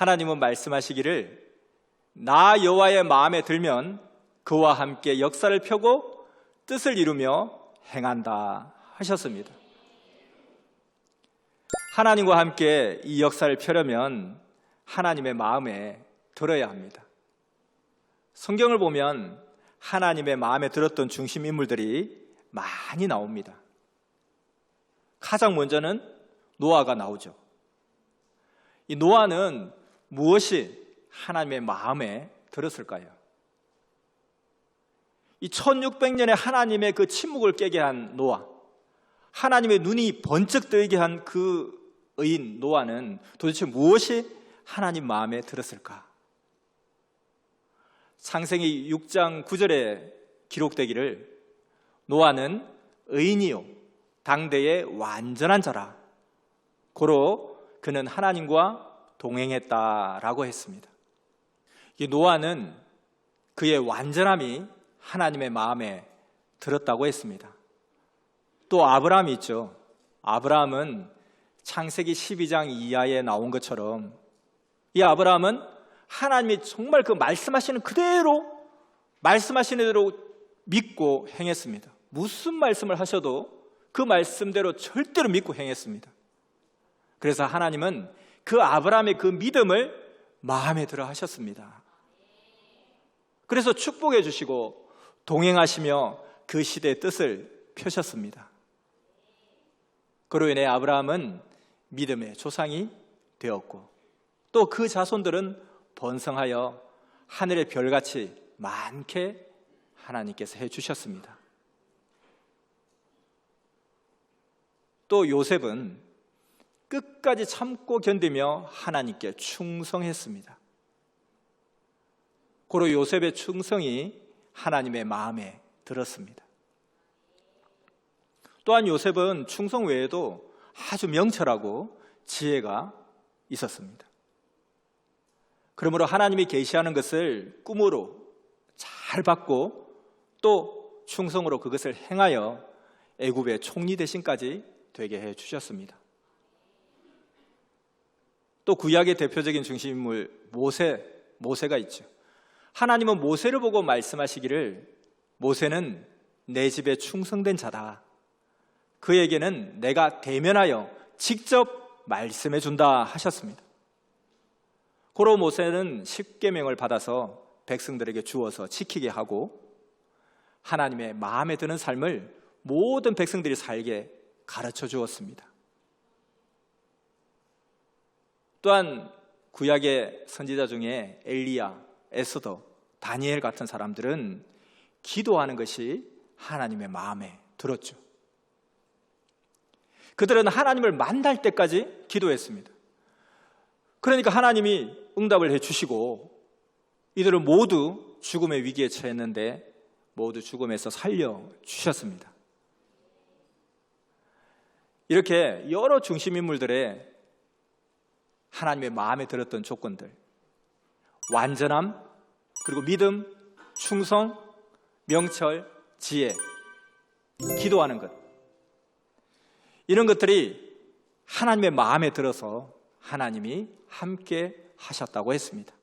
하나님은 말씀하시기를 나 여호와의 마음에 들면 그와 함께 역사를 펴고 뜻을 이루며 행한다 하셨습니다. 하나님과 함께 이 역사를 펴려면 하나님의 마음에 들어야 합니다. 성경을 보면 하나님의 마음에 들었던 중심 인물들이 많이 나옵니다. 가장 먼저는 노아가 나오죠. 이 노아는 무엇이 하나님의 마음에 들었을까요? 이 1600년의 하나님의 그 침묵을 깨게 한 노아, 하나님의 눈이 번쩍 뜨게 한 그 의인 노아는 도대체 무엇이 하나님 마음에 들었을까? 창세기 6장 9절에 기록되기를 노아는 의인이요 당대의 완전한 자라 고로 그는 하나님과 동행했다라고 했습니다. 이 노아는 그의 완전함이 하나님의 마음에 들었다고 했습니다. 또 아브라함이 있죠. 아브라함은 창세기 12장 이하에 나온 것처럼 이 아브라함은 하나님이 정말 그 말씀하시는 그대로 말씀하시는 대로 믿고 행했습니다. 무슨 말씀을 하셔도 그 말씀대로 절대로 믿고 행했습니다. 그래서 하나님은 그 아브라함의 그 믿음을 마음에 들어 하셨습니다. 그래서 축복해 주시고 동행하시며 그 시대의 뜻을 펴셨습니다. 그로 인해 아브라함은 믿음의 조상이 되었고 또 그 자손들은 번성하여 하늘의 별같이 많게 하나님께서 해 주셨습니다. 또 요셉은 끝까지 참고 견디며 하나님께 충성했습니다. 고로 요셉의 충성이 하나님의 마음에 들었습니다. 또한 요셉은 충성 외에도 아주 명철하고 지혜가 있었습니다. 그러므로 하나님이 계시하는 것을 꿈으로 잘 받고 또 충성으로 그것을 행하여 애굽의 총리 대신까지 되게 해 주셨습니다. 또 구약의 대표적인 중심인물 모세 모세가 있죠. 하나님은 모세를 보고 말씀하시기를 모세는 내 집에 충성된 자다. 그에게는 내가 대면하여 직접 말씀해 준다 하셨습니다. 고로 모세는 십계명을 받아서 백성들에게 주어서 지키게 하고 하나님의 마음에 드는 삶을 모든 백성들이 살게 가르쳐 주었습니다. 또한 구약의 선지자 중에 엘리야, 에스더, 다니엘 같은 사람들은 기도하는 것이 하나님의 마음에 들었죠. 그들은 하나님을 만날 때까지 기도했습니다. 그러니까 하나님이 응답을 해 주시고 이들을 모두 죽음의 위기에 처했는데 모두 죽음에서 살려 주셨습니다. 이렇게 여러 중심 인물들의 하나님의 마음에 들었던 조건들. 완전함 그리고 믿음, 충성, 명철, 지혜, 기도하는 것. 이런 것들이 하나님의 마음에 들어서 하나님이 함께 하셨다고 했습니다.